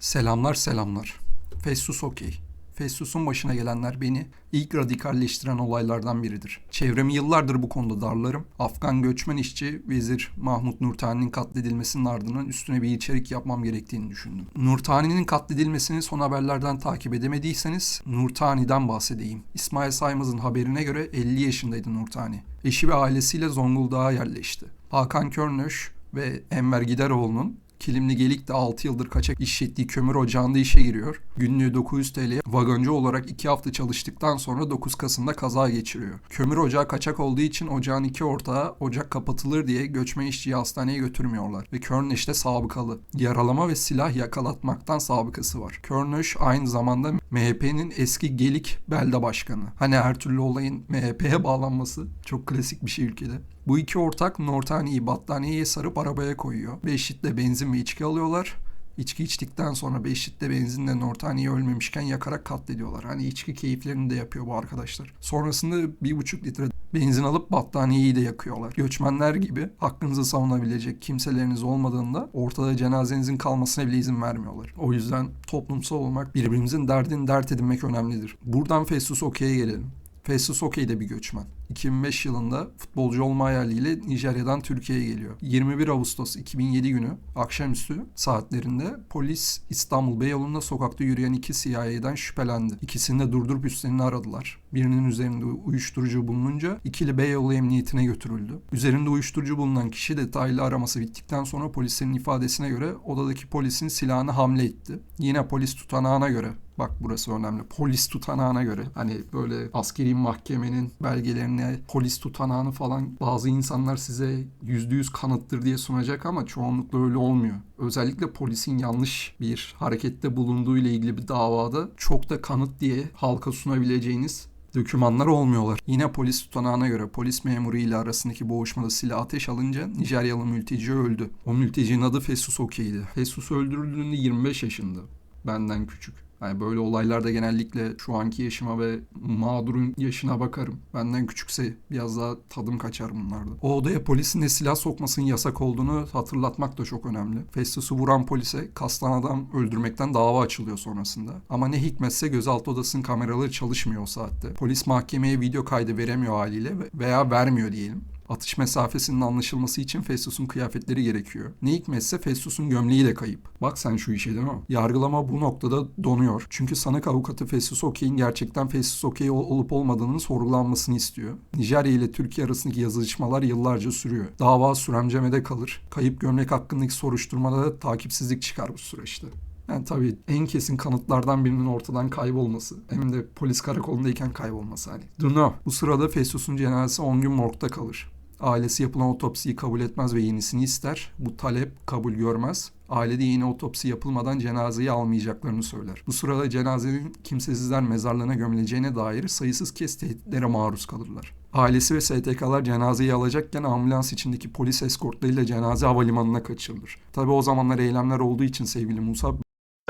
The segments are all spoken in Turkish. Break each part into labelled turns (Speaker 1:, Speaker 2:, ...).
Speaker 1: Selamlar selamlar. Festus okey. Festus'un başına gelenler beni ilk radikalleştiren olaylardan biridir. Çevremi yıllardır bu konuda darlarım. Afgan göçmen işçi Vezir Mahmut Nurtani'nin katledilmesinin ardından üstüne bir içerik yapmam gerektiğini düşündüm. Nurtani'nin katledilmesini son haberlerden takip edemediyseniz Nurtani'den bahsedeyim. İsmail Saymaz'ın haberine göre 50 yaşındaydı Nurtani. Eşi ve ailesiyle Zonguldak'a yerleşti. Hakan Körnöş ve Enver Gideroğlu'nun Kilimli Gelik'te 6 yıldır kaçak işlettiği kömür ocağında işe giriyor. Günlüğü 900 TL vagoncu olarak 2 hafta çalıştıktan sonra 9 Kasım'da kaza geçiriyor. Kömür ocağı kaçak olduğu için ocağın iki ortağı ocak kapatılır diye göçmen işçiyi hastaneye götürmüyorlar. Ve Körnöş'te sabıkalı. Yaralama ve silah yakalatmaktan sabıkası var. Körnöş aynı zamanda MHP'nin eski Gelik belde başkanı. Hani her türlü olayın MHP'ye bağlanması çok klasik bir şey ülkede. Bu iki ortak Nortani'yi battaniyeye sarıp arabaya koyuyor. Beş litre benzin ve içki alıyorlar. İçki içtikten sonra 5 litre benzinle Nortani'yi ölmemişken yakarak katlediyorlar. Hani içki keyiflerini de yapıyor bu arkadaşlar. Sonrasında 1,5 litre benzin alıp battaniyeyi de yakıyorlar. Göçmenler gibi hakkınızı savunabilecek kimseleriniz olmadığında ortada cenazenizin kalmasına bile izin vermiyorlar. O yüzden toplumsal olmak birbirimizin derdini dert edinmek önemlidir. Buradan Festus Okey'e gelelim. Festus Okey bir göçmen. 2005 yılında futbolcu olma hayaliyle Nijerya'dan Türkiye'ye geliyor. 21 Ağustos 2007 günü akşamüstü saatlerinde polis İstanbul Beyoğlu'nda sokakta yürüyen iki CIA'den şüphelendi. İkisini de durdurup üstlerini aradılar. Birinin üzerinde uyuşturucu bulununca ikili Beyoğlu Emniyetine götürüldü. Üzerinde uyuşturucu bulunan kişi detaylı araması bittikten sonra polislerin ifadesine göre odadaki polisin silahını hamle etti. Yine polis tutanağına göre Bak burası önemli. Polis tutanağına göre hani böyle askeri mahkemenin belgelerine polis tutanağını falan bazı insanlar size yüzde yüz kanıttır diye sunacak ama çoğunlukla öyle olmuyor. Özellikle polisin yanlış bir harekette bulunduğu ile ilgili bir davada çok da kanıt diye halka sunabileceğiniz dokümanlar olmuyorlar. Yine polis tutanağına göre polis memuru ile arasındaki boğuşmada silah ateş alınca Nijeryalı mülteci öldü. O mültecinin adı Festus Okey'di. Festus öldürüldüğünde 25 yaşında. Benden küçük. Yani böyle olaylarda genellikle şu anki yaşıma ve mağdurun yaşına bakarım. Benden küçükse biraz daha tadım kaçar bunlarda. O odaya polisin de silah sokmasının yasak olduğunu hatırlatmak da çok önemli. Festus'u vuran polise kastan adam öldürmekten dava açılıyor sonrasında. Ama ne hikmetse gözaltı odasının kameraları çalışmıyor o saatte. Polis mahkemeye video kaydı veremiyor haliyle veya vermiyor diyelim atış mesafesinin anlaşılması için Festus'un kıyafetleri gerekiyor. Ne hikmetse Festus'un gömleği de kayıp. Bak sen şu işe değil mi? Yargılama bu noktada donuyor. Çünkü sanık avukatı Festus Okey'in gerçekten Festus Okey olup olmadığının sorgulanmasını istiyor. Nijerya ile Türkiye arasındaki yazışmalar yıllarca sürüyor. Dava süremcemede kalır. Kayıp gömlek hakkındaki soruşturmada da takipsizlik çıkar bu süreçte. Yani tabii en kesin kanıtlardan birinin ortadan kaybolması. Hem de polis karakolundayken kaybolması hani. Duno. Bu sırada Festus'un cenazesi 10 gün morgda kalır. Ailesi yapılan otopsiyi kabul etmez ve yenisini ister. Bu talep kabul görmez. Aile de yeni otopsi yapılmadan cenazeyi almayacaklarını söyler. Bu sırada cenazenin kimsesizler mezarlığına gömüleceğine dair sayısız kez tehditlere maruz kalırlar. Ailesi ve STK'lar cenazeyi alacakken ambulans içindeki polis eskortlarıyla cenaze havalimanına kaçırılır. Tabi o zamanlar eylemler olduğu için sevgili Musa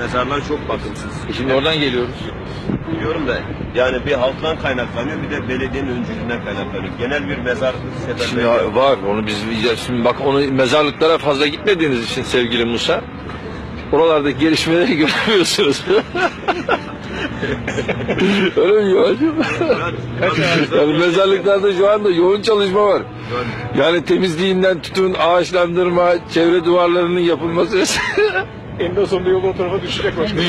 Speaker 2: Mezarlar çok bakımsız.
Speaker 3: E Şimdi oradan geliyoruz.
Speaker 2: Biliyorum da yani bir halktan kaynaklanıyor bir de belediyenin öncülüğünden kaynaklanıyor. Genel bir mezar
Speaker 3: Şimdi
Speaker 2: seferberliği yok.
Speaker 3: var onu biz ya şimdi bak onu mezarlıklara fazla gitmediğiniz için sevgili Musa oralardaki gelişmeleri göremiyorsunuz. Öyle mi Yoğancığım? yani mezarlıklarda şu anda yoğun çalışma var. Yani temizliğinden tutun ağaçlandırma, çevre duvarlarının yapılması
Speaker 4: Eninde sonunda yolun o tarafa düşecek başkanım.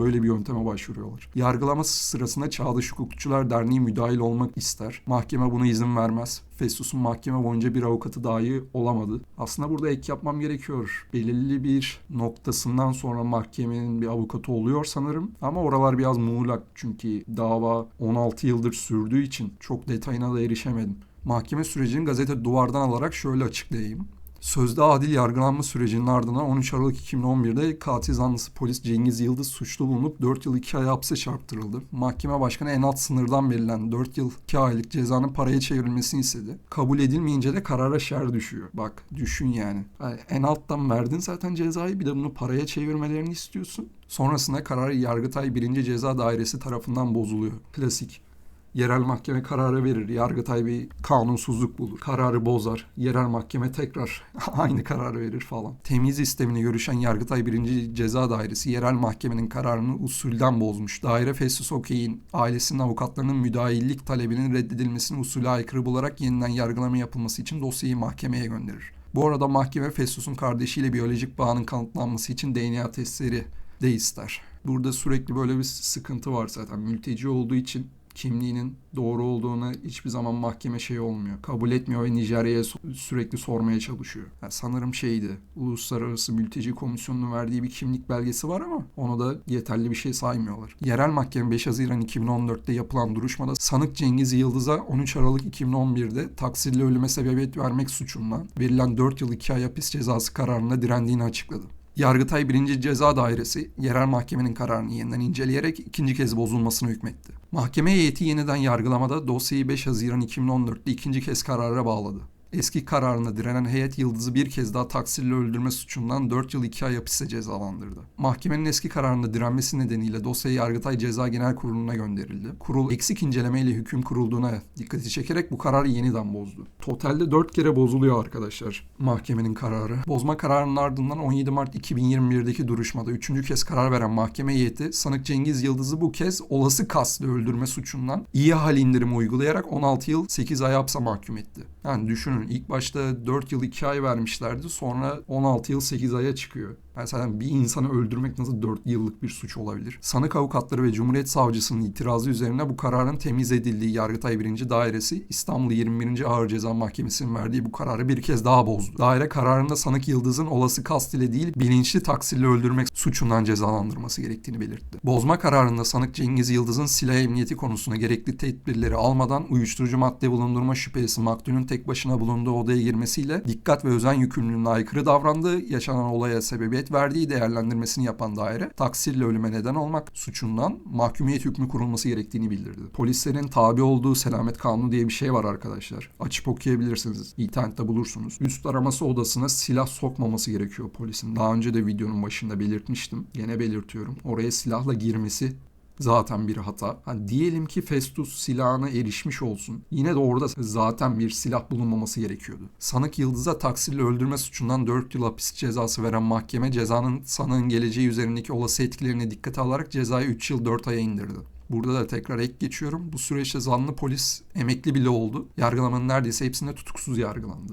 Speaker 1: böyle bir yönteme başvuruyorlar. Yargılama sırasında Çağdaş Hukukçular Derneği müdahil olmak ister. Mahkeme buna izin vermez. Festus'un mahkeme boyunca bir avukatı dahi olamadı. Aslında burada ek yapmam gerekiyor. Belirli bir noktasından sonra mahkemenin bir avukatı oluyor sanırım. Ama oralar biraz muğlak çünkü dava 16 yıldır sürdüğü için çok detayına da erişemedim. Mahkeme sürecini gazete duvardan alarak şöyle açıklayayım. Sözde adil yargılanma sürecinin ardından 13 Aralık 2011'de katil zanlısı polis Cengiz Yıldız suçlu bulunup 4 yıl 2 ay hapse çarptırıldı. Mahkeme başkanı en alt sınırdan verilen 4 yıl 2 aylık cezanın paraya çevrilmesini istedi. Kabul edilmeyince de karara şer düşüyor. Bak düşün yani. yani. En alttan verdin zaten cezayı bir de bunu paraya çevirmelerini istiyorsun. Sonrasında karar Yargıtay 1. Ceza Dairesi tarafından bozuluyor. Klasik. Yerel mahkeme kararı verir. Yargıtay bir kanunsuzluk bulur. Kararı bozar. Yerel mahkeme tekrar aynı kararı verir falan. Temiz istemini görüşen Yargıtay 1. Ceza Dairesi yerel mahkemenin kararını usulden bozmuş. Daire Festus Okey'in ailesinin avukatlarının müdahillik talebinin reddedilmesini usule aykırı bularak yeniden yargılama yapılması için dosyayı mahkemeye gönderir. Bu arada mahkeme Festus'un kardeşiyle biyolojik bağının kanıtlanması için DNA testleri de ister. Burada sürekli böyle bir sıkıntı var zaten. Mülteci olduğu için kimliğinin doğru olduğunu hiçbir zaman mahkeme şey olmuyor. Kabul etmiyor ve Nijerya'ya sürekli sormaya çalışıyor. Yani sanırım şeydi. Uluslararası Mülteci Komisyonu'nun verdiği bir kimlik belgesi var ama onu da yeterli bir şey saymıyorlar. Yerel mahkeme 5 Haziran 2014'te yapılan duruşmada sanık Cengiz Yıldız'a 13 Aralık 2011'de taksirli ölüme sebebiyet vermek suçundan verilen 4 yıl 2 ay hapis cezası kararına direndiğini açıkladı. Yargıtay 1. Ceza Dairesi yerel mahkemenin kararını yeniden inceleyerek ikinci kez bozulmasına hükmetti. Mahkeme heyeti yeniden yargılamada dosyayı 5 Haziran 2014'te ikinci kez karara bağladı. Eski kararına direnen heyet Yıldız'ı bir kez daha taksirle öldürme suçundan 4 yıl 2 ay hapise cezalandırdı. Mahkemenin eski kararında direnmesi nedeniyle dosya Yargıtay Ceza Genel Kurulu'na gönderildi. Kurul eksik incelemeyle hüküm kurulduğuna dikkati çekerek bu kararı yeniden bozdu. Totalde 4 kere bozuluyor arkadaşlar mahkemenin kararı. Bozma kararının ardından 17 Mart 2021'deki duruşmada 3. kez karar veren mahkeme heyeti sanık Cengiz Yıldız'ı bu kez olası kastlı öldürme suçundan iyi hal indirimi uygulayarak 16 yıl 8 ay hapse mahkum etti. Yani düşünün ilk başta 4 yıl 2 ay vermişlerdi sonra 16 yıl 8 aya çıkıyor. Yani zaten bir insanı öldürmek nasıl 4 yıllık bir suç olabilir? Sanık avukatları ve Cumhuriyet Savcısının itirazı üzerine bu kararın temiz edildiği Yargıtay 1. Dairesi İstanbul 21. Ağır Ceza Mahkemesi'nin verdiği bu kararı bir kez daha bozdu. Daire kararında sanık Yıldız'ın olası kast ile değil bilinçli taksirle öldürmek suçundan cezalandırması gerektiğini belirtti. Bozma kararında sanık Cengiz Yıldız'ın silah emniyeti konusunda gerekli tedbirleri almadan uyuşturucu madde bulundurma şüphesi maktulün tek başına bulunduğu odaya girmesiyle dikkat ve özen yükümlülüğüne aykırı davrandığı, yaşanan olaya sebebiyet verdiği değerlendirmesini yapan daire taksirle ölüme neden olmak suçundan mahkumiyet hükmü kurulması gerektiğini bildirdi. Polislerin tabi olduğu selamet kanunu diye bir şey var arkadaşlar. Açıp okuyabilirsiniz. İnternette bulursunuz. Üst araması odasına silah sokmaması gerekiyor polisin. Daha önce de videonun başında belirtmiştim. Gene belirtiyorum. Oraya silahla girmesi zaten bir hata. Hani diyelim ki Festus silahına erişmiş olsun. Yine de orada zaten bir silah bulunmaması gerekiyordu. Sanık Yıldız'a taksirle öldürme suçundan 4 yıl hapis cezası veren mahkeme cezanın sanığın geleceği üzerindeki olası etkilerini dikkate alarak cezayı 3 yıl 4 aya indirdi. Burada da tekrar ek geçiyorum. Bu süreçte zanlı polis emekli bile oldu. Yargılamanın neredeyse hepsinde tutuksuz yargılandı.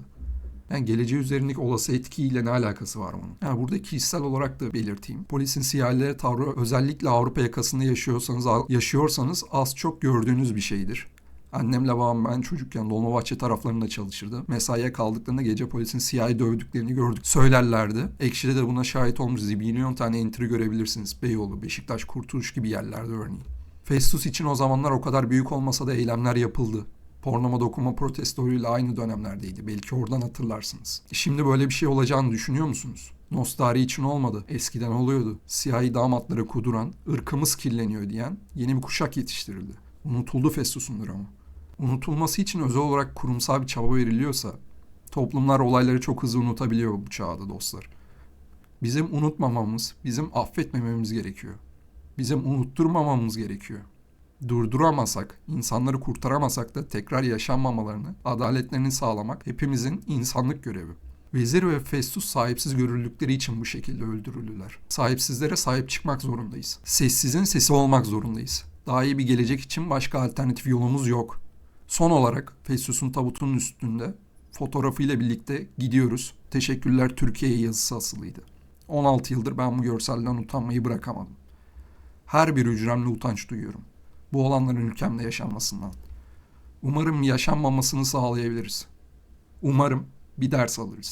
Speaker 1: Yani geleceği üzerindeki olası etkiyle ne alakası var bunun? Yani burada kişisel olarak da belirteyim. Polisin siyahlere tavrı özellikle Avrupa yakasında yaşıyorsanız yaşıyorsanız az çok gördüğünüz bir şeydir. Annemle babam ben çocukken Dolmabahçe taraflarında çalışırdı. Mesaiye kaldıklarında gece polisin siyahi dövdüklerini gördük. Söylerlerdi. Ekşi'de de buna şahit olmuş milyon tane entry görebilirsiniz. Beyoğlu, Beşiktaş, Kurtuluş gibi yerlerde örneğin. Festus için o zamanlar o kadar büyük olmasa da eylemler yapıldı. Pornoma dokunma protestolarıyla aynı dönemlerdeydi. Belki oradan hatırlarsınız. Şimdi böyle bir şey olacağını düşünüyor musunuz? Nostari için olmadı. Eskiden oluyordu. Siyahi damatları kuduran, ırkımız kirleniyor diyen yeni bir kuşak yetiştirildi. Unutuldu Festus'un dramı. Unutulması için özel olarak kurumsal bir çaba veriliyorsa toplumlar olayları çok hızlı unutabiliyor bu çağda dostlar. Bizim unutmamamız, bizim affetmememiz gerekiyor. Bizim unutturmamamız gerekiyor durduramasak, insanları kurtaramasak da tekrar yaşanmamalarını, adaletlerini sağlamak hepimizin insanlık görevi. Vezir ve Festus sahipsiz görüldükleri için bu şekilde öldürüldüler. Sahipsizlere sahip çıkmak zorundayız. Sessizin sesi olmak zorundayız. Daha iyi bir gelecek için başka alternatif yolumuz yok. Son olarak Festus'un tabutunun üstünde fotoğrafıyla birlikte gidiyoruz. Teşekkürler Türkiye'ye yazısı asılıydı. 16 yıldır ben bu görselden utanmayı bırakamadım. Her bir hücremle utanç duyuyorum bu olanların ülkemde yaşanmasından. Umarım yaşanmamasını sağlayabiliriz. Umarım bir ders alırız.